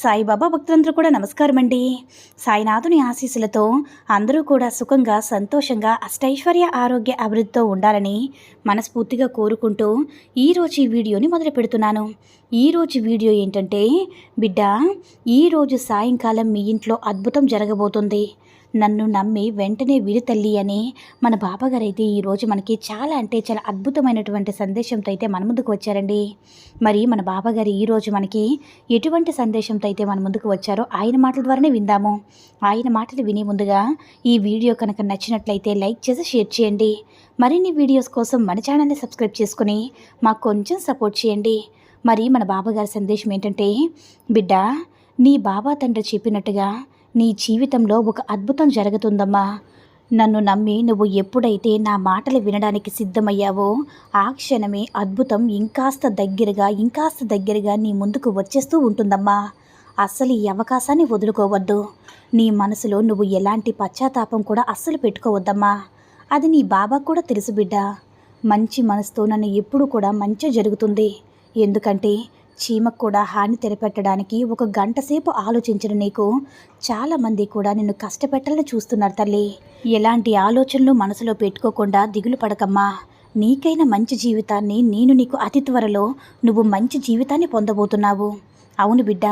సాయిబాబా భక్తులందరూ కూడా నమస్కారం అండి సాయినాథుని ఆశీస్సులతో అందరూ కూడా సుఖంగా సంతోషంగా అష్టైశ్వర్య ఆరోగ్య అభివృద్ధితో ఉండాలని మనస్ఫూర్తిగా కోరుకుంటూ ఈరోజు ఈ వీడియోని మొదలు పెడుతున్నాను. ఈరోజు వీడియో ఏంటంటే బిడ్డ ఈరోజు సాయంకాలం మీ ఇంట్లో అద్భుతం జరగబోతుంది. నన్ను నమ్మి వెంటనే విడి తల్లి అని మన బాబాగారు అయితే ఈరోజు మనకి చాలా అంటే చాలా అద్భుతమైనటువంటి సందేశంతో అయితే మన ముందుకు వచ్చారండి. మరి మన బాబాగారు ఈరోజు మనకి ఎటువంటి సందేశంతో అయితే మన ముందుకు వచ్చారో ఆయన మాటల ద్వారానే విందాము. ఆయన మాటలు వినే ముందుగా ఈ వీడియో కనుక నచ్చినట్లయితే లైక్ చేసి షేర్ చేయండి. మరిన్ని వీడియోస్ కోసం మన ఛానల్ని సబ్స్క్రైబ్ చేసుకుని మాకు కొంచెం సపోర్ట్ చేయండి. మరి మన బాబాగారి సందేశం ఏంటంటే బిడ్డ నీ బాబా తండ్రి చెప్పినట్టుగా నీ జీవితంలో ఒక అద్భుతం జరుగుతుందమ్మా. నన్ను నమ్మి నువ్వు ఎప్పుడైతే నా మాటలు వినడానికి సిద్ధమయ్యావో ఆ క్షణమే అద్భుతం ఇంకాస్త దగ్గరగా ఇంకాస్త దగ్గరగా నీ ముందుకు వచ్చేస్తూ ఉంటుందమ్మా. అస్సలు ఈ అవకాశాన్ని వదులుకోవద్దు. నీ మనసులో నువ్వు ఎలాంటి పశ్చాత్తాపం కూడా అస్సలు పెట్టుకోవద్దమ్మా. అది నీ బాబాకు కూడా తెలుసు బిడ్డ. మంచి మనసుతో నన్ను ఎప్పుడు కూడా మంచి జరుగుతుంది. ఎందుకంటే చీమకు కూడా హాని తెరపెట్టడానికి ఒక గంట సేపు ఆలోచించిన నీకు. చాలామంది కూడా నిన్ను కష్టపెట్టాలని చూస్తున్నారు తల్లి. ఎలాంటి ఆలోచనలు మనసులో పెట్టుకోకుండా దిగులు పడకమ్మా. నీకైన మంచి జీవితాన్ని నేను నీకు అతి త్వరలో నువ్వు మంచి జీవితాన్ని పొందబోతున్నావు. అవును బిడ్డ.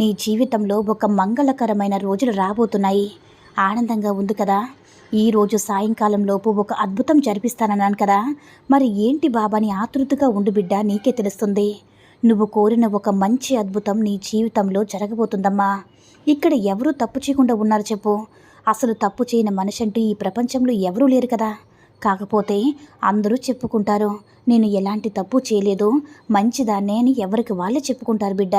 నీ జీవితంలో ఒక మంగళకరమైన రోజులు రాబోతున్నాయి. ఆనందంగా ఉంది కదా? ఈరోజు సాయంకాలంలోపు ఒక అద్భుతం జరిపిస్తానన్నాను కదా? మరి ఏంటి బాబాని ఆతృతగా ఉండు బిడ్డ నీకే తెలుస్తుంది. నువ్వు కోరిన ఒక మంచి అద్భుతం నీ జీవితంలో జరగబోతుందమ్మా. ఇక్కడ ఎవరు తప్పు చేయకుండా ఉన్నారు చెప్పు. అసలు తప్పు చేయని మనిషి అంటూ ఈ ప్రపంచంలో ఎవరూ లేరు కదా. కాకపోతే అందరూ చెప్పుకుంటారు నేను ఎలాంటి తప్పు చేయలేదు మంచిదాన్నే అని ఎవరికి వాళ్ళే చెప్పుకుంటారు బిడ్డ.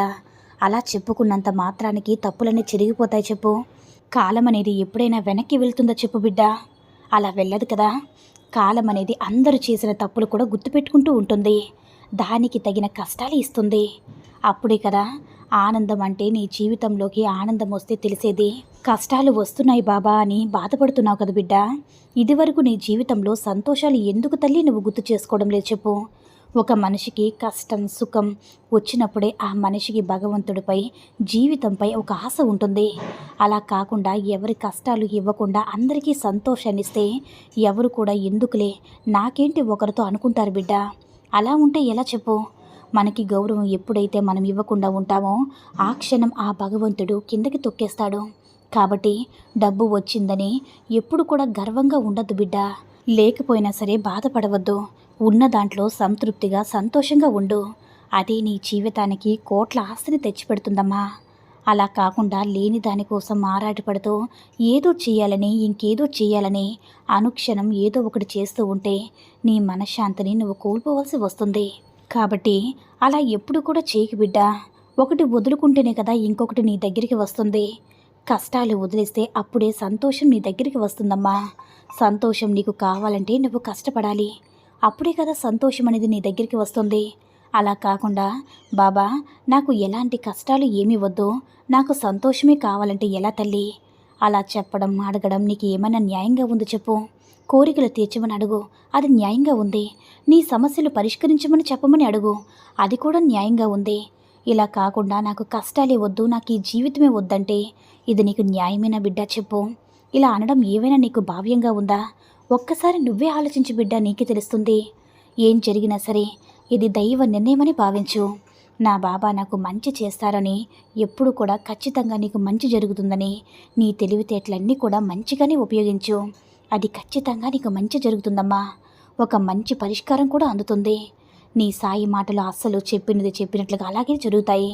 అలా చెప్పుకున్నంత మాత్రానికి తప్పులన్నీ చిరిగిపోతాయి చెప్పు. కాలం అనేది ఎప్పుడైనా వెనక్కి వెళ్తుందో చెప్పు బిడ్డ? అలా వెళ్ళదు కదా. కాలం అనేది అందరూ చేసిన తప్పులు కూడా గుర్తుపెట్టుకుంటూ ఉంటుంది. దానికి తగిన కష్టాలు ఇస్తుంది. అప్పుడే కదా ఆనందం అంటే నీ జీవితంలోకి ఆనందం వస్తే తెలిసేది. కష్టాలు వస్తున్నాయి బాబా అని బాధపడుతున్నావు కదా బిడ్డ. ఇదివరకు నీ జీవితంలో సంతోషాలు ఎందుకు తల్లి నువ్వు గుర్తు చేసుకోవడం లేదు చెప్పు. ఒక మనిషికి కష్టం సుఖం వచ్చినప్పుడే ఆ మనిషికి భగవంతుడిపై జీవితంపై ఒక ఆశ ఉంటుంది. అలా కాకుండా ఎవరి కష్టాలు ఇవ్వకుండా అందరికీ సంతోషాన్ని ఇస్తే ఎవరు కూడా ఎందుకులే? నాకేంటి ఒకరితో అనుకుంటారు బిడ్డ? అలా ఉంటే ఎలా చెప్పు? మనకి గౌరవం ఎప్పుడైతే మనం ఇవ్వకుండా ఉంటామో ఆ క్షణం ఆ భగవంతుడు కిందకి తొక్కేస్తాడు. కాబట్టి డబ్బు వచ్చిందని ఎప్పుడు కూడా గర్వంగా ఉండద్దు బిడ్డ. లేకపోయినా సరే బాధపడవద్దు. ఉన్న దాంట్లో సంతృప్తిగా సంతోషంగా ఉండు. అది నీ జీవితానికి కోట్ల ఆస్తిని తెచ్చిపెడుతుందమ్మా. అలా కాకుండా లేని దానికోసం ఆరాటపడుతూ ఏదో చేయాలని ఇంకేదో చేయాలని అనుక్షణం ఏదో ఒకటి చేస్తూ ఉంటే నీ మనశ్శాంతిని నువ్వు కోల్పోవలసి వస్తుంది. కాబట్టి అలా ఎప్పుడు కూడా చేయకు బిడ్డ. ఒకటి వదులుకుంటేనే కదా ఇంకొకటి నీ దగ్గరికి వస్తుంది. కష్టాలు వదిలేస్తే అప్పుడే సంతోషం నీ దగ్గరికి వస్తుందమ్మా. సంతోషం నీకు కావాలంటే నువ్వు కష్టపడాలి. అప్పుడే కదా సంతోషం అనేది నీ దగ్గరికి వస్తుంది. అలా కాకుండా బాబా నాకు ఎలాంటి కష్టాలు ఏమీ వద్దు. నాకు సంతోషమే కావాలంటే ఎలా తల్లి? అలా చెప్పడం అడగడం నీకు ఏమైనా న్యాయంగా ఉంది చెప్పు. కోరికలు తీర్చమని అడుగు. అది న్యాయంగా ఉంది. నీ సమస్యలు పరిష్కరించమని చెప్పమని అడుగు. అది కూడా న్యాయంగా ఉంది. ఇలా కాకుండా నాకు కష్టాలే వద్దు నాకు ఈ జీవితమే వద్దంటే ఇది నీకు న్యాయమైన బిడ్డ చెప్పు. ఇలా అనడం ఏవైనా నీకు భావ్యంగా ఉందా? ఒక్కసారి నువ్వే ఆలోచించి బిడ్డ నీకే తెలుస్తుంది. ఏం జరిగినా సరే ఇది దైవ నిర్ణయమని భావించు. నా బాబా నాకు మంచి చేస్తారని ఎప్పుడు కూడా ఖచ్చితంగా నీకు మంచి జరుగుతుందని నీ తెలివితేటలన్నీ కూడా మంచిగానే ఉపయోగించు. అది ఖచ్చితంగా నీకు మంచి జరుగుతుందమ్మా. ఒక మంచి పరిష్కారం కూడా అందుతుంది. నీ సాయి మాటలు అస్సలు చెప్పినది చెప్పినట్లుగా అలాగే జరుగుతాయి.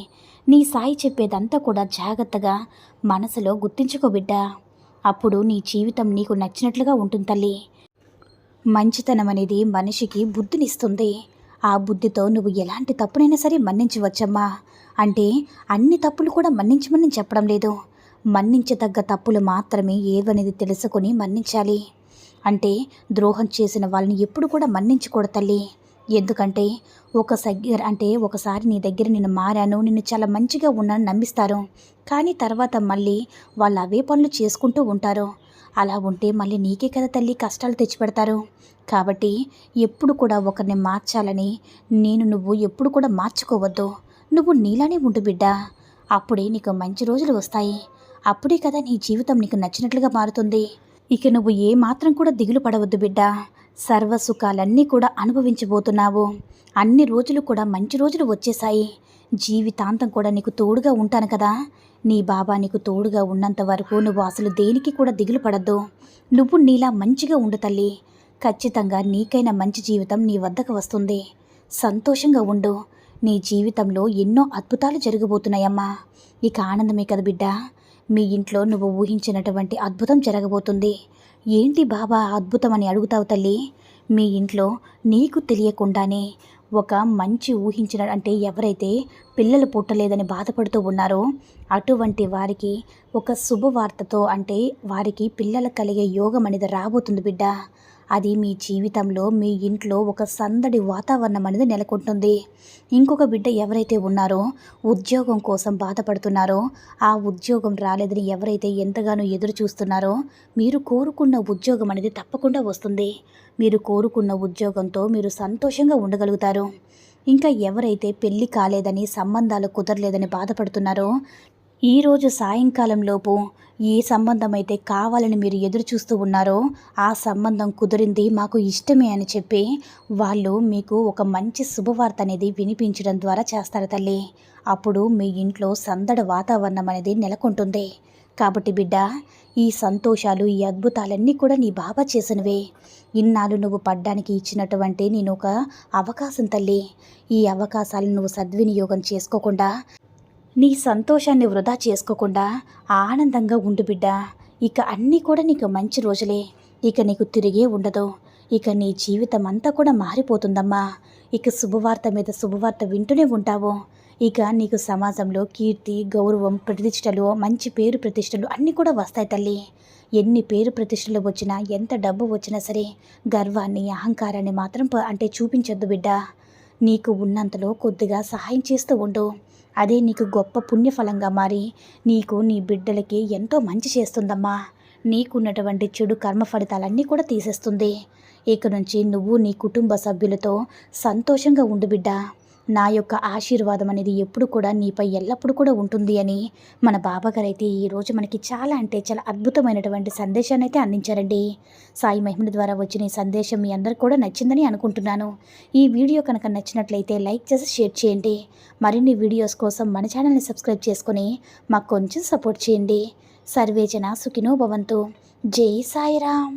నీ సాయి చెప్పేదంతా కూడా జాగ్రత్తగా మనసులో గుర్తించుకో బిడ్డా. అప్పుడు నీ జీవితం నీకు నచ్చినట్లుగా ఉంటుంది తల్లి. మంచితనం అనేది మనిషికి బుద్ధినిస్తుంది. ఆ బుద్ధితో నువ్వు ఎలాంటి తప్పునైనా సరే మన్నించవచ్చమ్మా. అంటే అన్ని తప్పులు కూడా మన్నించమని చెప్పడం లేదు. మన్నించదగ్గ తప్పులు మాత్రమే ఏవనేది తెలుసుకొని మన్నించాలి. అంటే ద్రోహం చేసిన వాళ్ళని ఎప్పుడు కూడా మన్నించకూడదు తల్లి. ఎందుకంటే ఒక సగ్గర అంటే ఒకసారి నీ దగ్గర నేను మారాను నిన్ను చాలా మంచిగా ఉన్నాను నమ్మిస్తారు. కానీ తర్వాత మళ్ళీ వాళ్ళు అవే పనులు చేసుకుంటూ ఉంటారు. అలా ఉంటే మళ్ళీ నీకే కదా తల్లి కష్టాలు తెచ్చిపెడతారు. కాబట్టి ఎప్పుడు కూడా ఒకరిని మార్చాలని నేను నువ్వు ఎప్పుడు కూడా మార్చుకోవద్దు. నువ్వు నీలానే ఉండు బిడ్డ. అప్పుడే నీకు మంచి రోజులు వస్తాయి. అప్పుడే కదా నీ జీవితం నీకు నచ్చినట్లుగా మారుతుంది. ఇక నువ్వు ఏ మాత్రం కూడా దిగులు పడవద్దు బిడ్డ. సర్వసుఖాలన్నీ కూడా అనుభవించబోతున్నావు. అన్ని రోజులు కూడా మంచి రోజులు వచ్చేసాయి జీవితాంతం కూడా నీకు తోడుగా ఉంటాను కదా. నీ బాబా నీకు తోడుగా ఉన్నంత వరకు నువ్వు అసలు దేనికి కూడా దిగులు పడద్దు. నువ్వు నీలా మంచిగా ఉండు తల్లి. ఖచ్చితంగా నీకైనా మంచి జీవితం నీ వద్దకు వస్తుంది. సంతోషంగా ఉండు. నీ జీవితంలో ఎన్నో అద్భుతాలు జరగబోతున్నాయమ్మా. ఇక ఆనందమే కదా బిడ్డ. మీ ఇంట్లో నువ్వు ఊహించినటువంటి అద్భుతం జరగబోతుంది. ఏంటి బాబా అద్భుతం అని అడుగుతావు తల్లి? మీ ఇంట్లో నీకు తెలియకుండానే ఒక మంచి ఊహించిన అంటే ఎవరైతే పిల్లలు పుట్టలేదని బాధపడుతూ ఉన్నారో అటువంటి వారికి ఒక శుభవార్తతో అంటే వారికి పిల్లలు కలిగే యోగం అనేది రాబోతుంది బిడ్డ. అది మీ జీవితంలో మీ ఇంట్లో ఒక సందడి వాతావరణం అనేది నెలకొంటుంది. ఇంకొక బిడ్డ ఎవరైతే ఉన్నారో ఉద్యోగం కోసం బాధపడుతున్నారో ఆ ఉద్యోగం రాలేదని ఎవరైతే ఎంతగానో ఎదురు చూస్తున్నారో మీరు కోరుకున్న ఉద్యోగం అనేది తప్పకుండా వస్తుంది. మీరు కోరుకున్న ఉద్యోగంతో మీరు సంతోషంగా ఉండగలుగుతారు. ఇంకా ఎవరైతే పెళ్ళి కాలేదని సంబంధాలు కుదరలేదని బాధపడుతున్నారో ఈరోజు సాయంకాలంలోపు ఏ సంబంధం అయితే కావాలని మీరు ఎదురు చూస్తూ ఉన్నారో ఆ సంబంధం కుదిరింది మాకు ఇష్టమే అని చెప్పి వాళ్ళు మీకు ఒక మంచి శుభవార్త అనేది వినిపించడం ద్వారా చేస్తారు తల్లి. అప్పుడు మీ ఇంట్లో సందడి వాతావరణం అనేది నెలకొంటుంది. కాబట్టి బిడ్డ ఈ సంతోషాలు ఈ అద్భుతాలన్నీ కూడా నీ బాబా చేసినవే. ఇన్నాళ్ళు నువ్వు పడ్డానికి ఇచ్చినటువంటి నేను ఒక అవకాశం తల్లి. ఈ అవకాశాలను నువ్వు సద్వినియోగం చేసుకోకుండా నీ సంతోషాన్ని వృధా చేసుకోకుండా ఆనందంగా ఉండు బిడ్డ. ఇక అన్నీ కూడా నీకు మంచి రోజులే. ఇక నీకు తిరిగే ఉండదు. ఇక నీ జీవితం అంతా కూడా మారిపోతుందమ్మా. ఇక శుభవార్త మీద శుభవార్త వింటూనే ఉంటావు. ఇక నీకు సమాజంలో కీర్తి గౌరవం ప్రతిష్టలు మంచి పేరు ప్రతిష్టలు అన్నీ కూడా వస్తాయి తల్లి. ఎన్ని పేరు ప్రతిష్టలు వచ్చినా ఎంత డబ్బు వచ్చినా సరే గర్వాన్ని అహంకారాన్ని మాత్రం ప- అంటే చూపించొద్దు బిడ్డ. నీకు ఉన్నంతలో కొద్దిగా సహాయం చేస్తూ ఉండు. అదే నీకు గొప్ప పుణ్యఫలంగా మారి నీకు నీ బిడ్డలకి ఎంతో మంచి చేస్తుందమ్మా. నీకున్నటువంటి చెడు కర్మ ఫలితాలన్నీ కూడా తీసేస్తుంది. ఇక నుంచి నువ్వు నీ కుటుంబ సభ్యులతో సంతోషంగా ఉండు బిడ్డ. నా యొక్క ఆశీర్వాదం అనేది ఎప్పుడు కూడా నీపై ఎల్లప్పుడూ కూడా ఉంటుంది అని మన బాబాగారు అయితే ఈరోజు మనకి చాలా అంటే చాలా అద్భుతమైనటువంటి సందేశాన్ని అయితే అందించారండి. సాయి మహిమల ద్వారా వచ్చిన ఈ సందేశం మీ అందరికి కూడా నచ్చిందని అనుకుంటున్నాను. ఈ వీడియో కనుక నచ్చినట్లయితే లైక్ చేసి షేర్ చేయండి. మరిన్ని వీడియోస్ కోసం మన ఛానల్ని సబ్స్క్రైబ్ చేసుకుని మాకు కొంచెం సపోర్ట్ చేయండి. సర్వేజన సుఖినో భవంతు. జై సాయిరామ్.